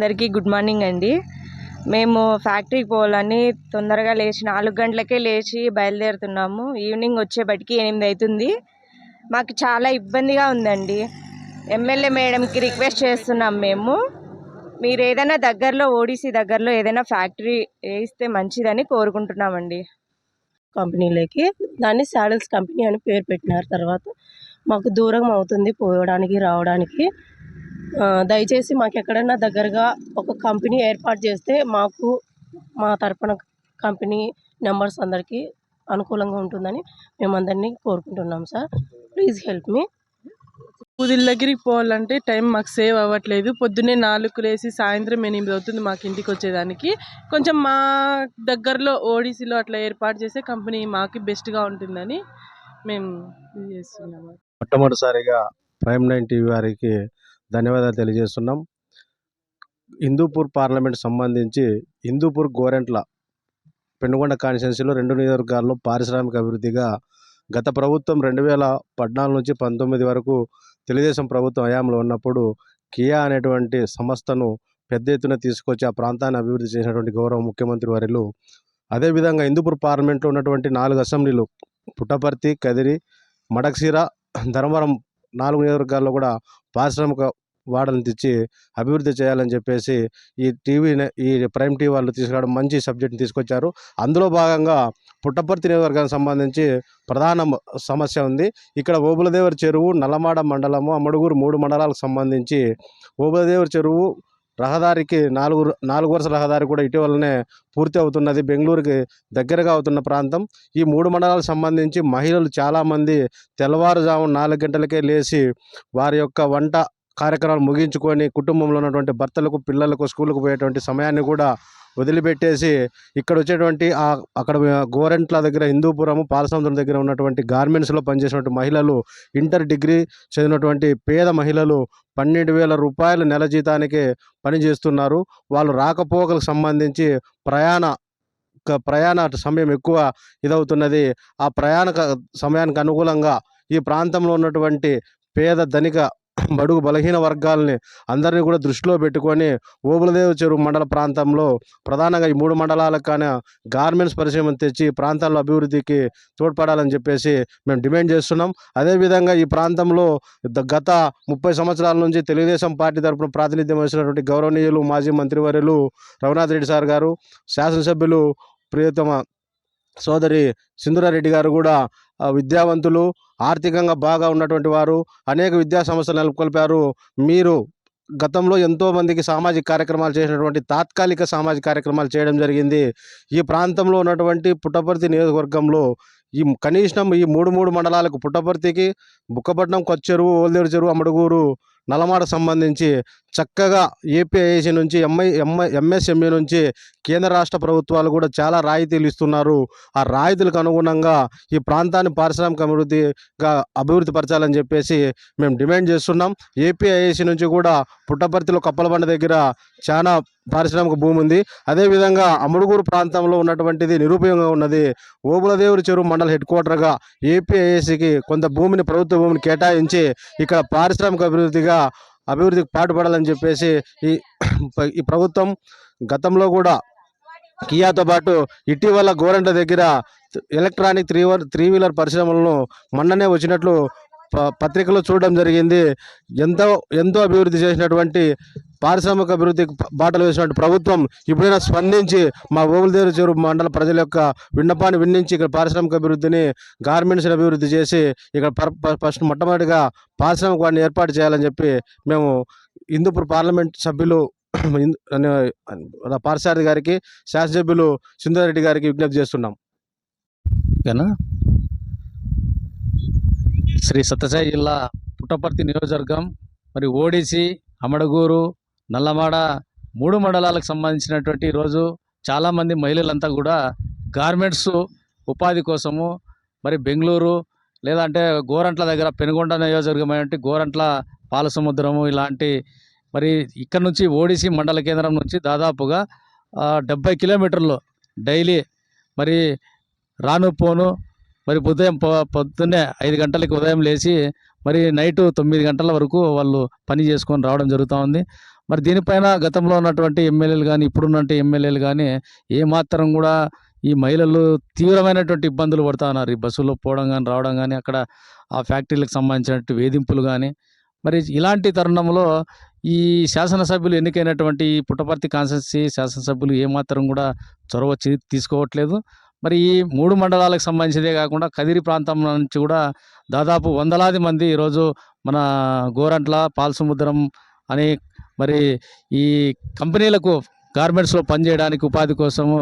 అందరికీ good morning అండి. మేము ఫ్యాక్టరీకి పోవాలని తొందరగా లేచి నాలుగు గంటలకే లేచి బయలుదేరుతున్నాము. ఈవినింగ్ వచ్చేపటికి ఎనిమిది అవుతుంది. మాకు చాలా ఇబ్బందిగా ఉందండి. ఎమ్మెల్యే మేడంకి రిక్వెస్ట్ చేస్తున్నాం మేము. మీరు ఏదైనా దగ్గరలో ఓడిసి దగ్గరలో ఏదైనా ఫ్యాక్టరీ వేయిస్తే మంచిదని కోరుకుంటున్నామండి. కంపెనీలోకి. దాన్ని శాడల్స్ కంపెనీ అని పేరు పెట్టినారు. తర్వాత మాకు దూరం అవుతుంది పోవడానికి రావడానికి. దయచేసి మాకు ఎక్కడైనా దగ్గరగా ఒక కంపెనీ ఏర్పాటు చేస్తే మాకు మా తరపున కంపెనీ నెంబర్స్ అందరికీ అనుకూలంగా ఉంటుందని మేమందరినీ కోరుకుంటున్నాం సార్. ప్లీజ్ హెల్ప్ మీ పూదిల దగ్గరికి పోవాలంటే టైం మాకు సేవ్ అవ్వట్లేదు. పొద్దున్నే నాలుగు లేసి సాయంత్రం ఎనిమిది అవుతుంది మాకు ఇంటికి వచ్చేదానికి. కొంచెం మా దగ్గరలో ఓడిసిలో అట్లా ఏర్పాటు చేసే కంపెనీ మాకు బెస్ట్గా ఉంటుందని మేము చేస్తున్నాము. మొట్టమొదటిసారిగా ప్రైమ్ నైన్ టీవీ వారికి ధన్యవాదాలు తెలియజేస్తున్నాం. హిందూపూర్ పార్లమెంట్ సంబంధించి హిందూపూర్ గోరెంట్ల పెనుగొండ కాన్స్టిట్యున్సీలో రెండు నియోజకవర్గాల్లో పారిశ్రామిక అభివృద్ధిగా గత ప్రభుత్వం రెండు వేల పద్నాలుగు నుంచి పంతొమ్మిది వరకు తెలుగుదేశం ప్రభుత్వం హయాంలో ఉన్నప్పుడు కియా అనేటువంటి సంస్థను పెద్ద ఎత్తున తీసుకొచ్చి ఆ ప్రాంతాన్ని అభివృద్ధి చేసినటువంటి గౌరవ ముఖ్యమంత్రి వారిలు అదేవిధంగా హిందూపూర్ పార్లమెంట్లో ఉన్నటువంటి నాలుగు అసెంబ్లీలు పుట్టపర్తి కదిరి మడక్సిర ధర్మవరం నాలుగు నియోజకవర్గాల్లో కూడా పారిశ్రామిక వాడని తెచ్చి అభివృద్ధి చేయాలని చెప్పేసి ఈ టీవీ ఈ ప్రైమ్ టీవీ వాళ్ళు తీసుకురావడం మంచి సబ్జెక్ట్ని తీసుకొచ్చారు. అందులో భాగంగా పుట్టపర్తి నియోజకవర్గానికి సంబంధించి ప్రధాన సమస్య ఉంది. ఇక్కడ ఓబులదేవరి చెరువు నల్లమాడ మండలము అమ్మడుగురు మూడు మండలాలకు సంబంధించి ఓబులదేవర్ చెరువు రహదారికి నాలుగు నాలుగు వరుస రహదారి కూడా ఇటీవలనే పూర్తి అవుతున్నది. బెంగళూరుకి దగ్గరగా అవుతున్న ప్రాంతం. ఈ మూడు మండలాలకు సంబంధించి మహిళలు చాలామంది తెల్లవారుజాము నాలుగు గంటలకే లేచి వారి యొక్క వంట కార్యక్రమాలు ముగించుకొని కుటుంబంలో ఉన్నటువంటి భర్తలకు పిల్లలకు స్కూల్కి పోయేటువంటి సమయాన్ని కూడా వదిలిపెట్టేసి ఇక్కడ వచ్చేటువంటి ఆ అక్కడ గోరెంట్ల దగ్గర హిందూపురము పాలసముద్రం దగ్గర ఉన్నటువంటి గార్మెంట్స్లో పనిచేసినటువంటి మహిళలు ఇంటర్ డిగ్రీ చదివినటువంటి పేద మహిళలు పన్నెండు వేల రూపాయల నెల జీతానికి పని చేస్తున్నారు వాళ్ళు రాకపోకలకు సంబంధించి ప్రయాణ ప్రయాణ సమయం ఎక్కువ ఇదవుతున్నది. ఆ ప్రయాణ సమయానికి అనుకూలంగా ఈ ప్రాంతంలో ఉన్నటువంటి పేద ధనిక బడుగు బలహీన వర్గాలని అందరినీ కూడా దృష్టిలో పెట్టుకొని ఓబులదేవ చెరువు మండల ప్రాంతంలో ప్రధానంగా ఈ మూడు మండలాలకు కానీ గార్మెంట్స్ పరిశ్రమను తెచ్చి ఈ ప్రాంతాల్లో అభివృద్ధికి తోడ్పడాలని చెప్పేసి మేము డిమాండ్ చేస్తున్నాం. అదేవిధంగా ఈ ప్రాంతంలో గత ముప్పై సంవత్సరాల నుంచి తెలుగుదేశం పార్టీ తరపున ప్రాతినిధ్యం వహిస్తున్నటువంటి గౌరవనీయులు మాజీ మంత్రివర్యులు రఘునాథ్ రెడ్డి సార్ గారు శాసనసభ్యులు ప్రియతమ సోదరి సింధురారెడ్డి గారు కూడా విద్యావంతులు ఆర్థికంగా బాగా ఉన్నటువంటి వారు అనేక విద్యా సంస్థలు నెలకొల్పారు. మీరు గతంలో ఎంతోమందికి సామాజిక కార్యక్రమాలు చేసినటువంటి తాత్కాలిక సామాజిక కార్యక్రమాలు చేయడం జరిగింది. ఈ ప్రాంతంలో ఉన్నటువంటి పుట్టపర్తి నియోజకవర్గంలో ఈ కనీసం ఈ మూడు మూడు మండలాలకు పుట్టపర్తికి బుక్కపట్నం కొచ్చెరువు ఓల్దేరు చెరువు అమడుగూరు నల్లమాడ సంబంధించి చక్కగా ఏపీఐసి నుంచి ఎంఐ ఎంఐ ఎంఎస్ఎంఈ నుంచి కేంద్ర రాష్ట్ర ప్రభుత్వాలు కూడా చాలా రాయితీలు ఇస్తున్నారు. ఆ రాయితీలకు అనుగుణంగా ఈ ప్రాంతాన్ని పారిశ్రామిక అభివృద్ధిగా అభివృద్ధి పరచాలని చెప్పేసి మేము డిమాండ్ చేస్తున్నాం. ఏపీఐసి నుంచి కూడా పుట్టపర్తిలో కప్పలబండ దగ్గర చాలా పారిశ్రామిక భూమి ఉంది. అదేవిధంగా అముడుగూరు ప్రాంతంలో ఉన్నటువంటిది నిరుపయోగంగా ఉన్నది. ఓబులదేవురి చెరువు మండల హెడ్ క్వార్టర్గా ఏపీఐఏసీకి కొంత భూమిని ప్రభుత్వ భూమిని కేటాయించి ఇక్కడ పారిశ్రామిక అభివృద్ధిగా అభివృద్ధికి పాటుపడాలని చెప్పేసి ఈ ఈ ప్రభుత్వం గతంలో కూడా కియాతో పాటు ఇటీవల గోరంట దగ్గర ఎలక్ట్రానిక్ త్రీ త్రీ వీలర్ పరిశ్రమలను మొన్ననే వచ్చినట్లు పత్రికలో చూడడం జరిగింది. ఎంతో ఎంతో అభివృద్ధి చేసినటువంటి పారిశ్రామిక అభివృద్ధికి బాటలు వేసినటువంటి ప్రభుత్వం ఇప్పుడైనా స్పందించి మా ఓగులదేరు చెరువు మండల ప్రజల యొక్క విన్నపాన్ని విన్నించి ఇక్కడ పారిశ్రామిక అభివృద్ధిని గార్మెంట్స్ని అభివృద్ధి చేసి ఇక్కడ పర్- ఫస్ట్ మొట్టమొదటిగా పారిశ్రామిక వాడిని ఏర్పాటు చేయాలని చెప్పి మేము హిందూపూర్ పార్లమెంట్ సభ్యులు హిందూ- పార్సారథి గారికి శాసనసభ్యులు రెడ్డి గారికి విజ్ఞప్తి చేస్తున్నాం. ఓకేనా? శ్రీ సత్యసాయి జిల్లా పుట్టపర్తి నియోజకవర్గం మరి ఓడిసి అమడగూరు నల్లమాడ మూడు మండలాలకు సంబంధించినటువంటి ఈరోజు చాలామంది మహిళలంతా కూడా గార్మెంట్స్ ఉపాధి కోసము మరి బెంగళూరు లేదంటే గోరంట్ల దగ్గర పెనుగొండ నియోజకవర్గం గోరంట్ల పాలసముద్రము ఇలాంటి మరి ఇక్కడ నుంచి ఓడిసి మండల కేంద్రం నుంచి దాదాపుగా డెబ్బై కిలోమీటర్లు డైలీ మరి రాను పోను మరి ఉదయం పొ- పొద్దున్నే ఐదు గంటలకి ఉదయం లేచి మరి నైటు తొమ్మిది గంటల వరకు వాళ్ళు పని చేసుకొని రావడం జరుగుతూ ఉంది. మరి దీనిపైన గతంలో ఉన్నటువంటి ఎమ్మెల్యేలు కానీ ఇప్పుడున్నటువంటి ఎమ్మెల్యేలు కానీ ఏమాత్రం కూడా ఈ మహిళలు తీవ్రమైనటువంటి ఇబ్బందులు పడుతూ ఉన్నారు. ఈ బస్సులో పోవడం కానీ రావడం కానీ అక్కడ ఆ ఫ్యాక్టరీలకు సంబంధించినటువంటి వేధింపులు కానీ మరి ఇలాంటి తరుణంలో ఈ శాసనసభ్యులు ఎన్నికైనటువంటి ఈ పుట్టపర్తి కాన్స్టిట్యున్సీ శాసనసభ్యులు ఏమాత్రం కూడా చొరవ చే- తీసుకోవట్లేదు. మరి ఈ మూడు మండలాలకు సంబంధించిదే కాకుండా కదిరి ప్రాంతం నుంచి కూడా దాదాపు వందలాది మంది ఈరోజు మన గోరంట్ల పాల్సముద్రం అని మరి ఈ కంపెనీలకు గార్మెంట్స్లో పనిచేయడానికి ఉపాధి కోసము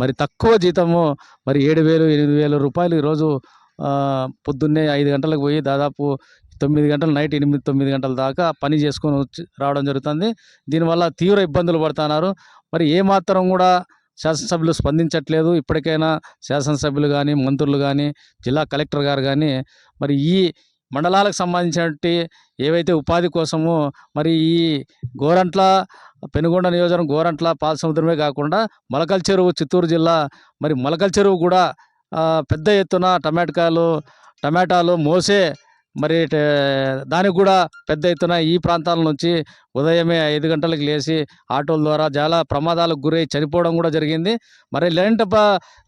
మరి తక్కువ జీతము మరి ఏడు వేలు ఎనిమిది వేల రూపాయలు ఈరోజు పొద్దున్నే ఐదు గంటలకు పోయి దాదాపు తొమ్మిది గంటలు నైట్ ఎనిమిది తొమ్మిది గంటల దాకా పని చేసుకొని వచ్చి రావడం జరుగుతుంది. దీనివల్ల తీవ్ర ఇబ్బందులు పడుతున్నారు. మరి ఏమాత్రం కూడా శాసనసభ్యులు స్పందించట్లేదు. ఇప్పటికైనా శాసనసభ్యులు కానీ మంత్రులు కానీ జిల్లా కలెక్టర్ గారు కానీ మరి ఈ మండలాలకు సంబంధించినటువంటి ఏవైతే ఉపాధి కోసమో మరి ఈ గోరంట్ల పెనుగొండ నియోజకవర్గం గోరంట్ల పాలసముద్రమే కాకుండా మొలకల్ చెరువు చిత్తూరు జిల్లా మరి మొలకల్ చెరువు కూడా పెద్ద ఎత్తున టమాటకాయలు టమాటాలు మోసే మరి టే- దానికి కూడా పెద్ద ఎత్తున ఈ ప్రాంతాల నుంచి ఉదయమే ఐదు గంటలకు లేచి ఆటోల ద్వారా చాలా ప్రమాదాలకు గురై చనిపోవడం కూడా జరిగింది. మరి ఇలాంటి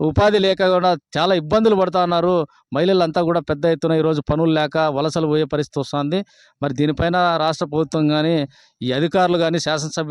ఉపాధి లేక కూడా చాలా ఇబ్బందులు పడుతూ ఉన్నారు. మహిళలంతా కూడా పెద్ద ఎత్తున ఈరోజు పనులు లేక వలసలు పోయే పరిస్థితి వస్తుంది. మరి దీనిపైన రాష్ట్ర ప్రభుత్వం కానీ ఈ అధికారులు కానీ శాసనసభ్యులు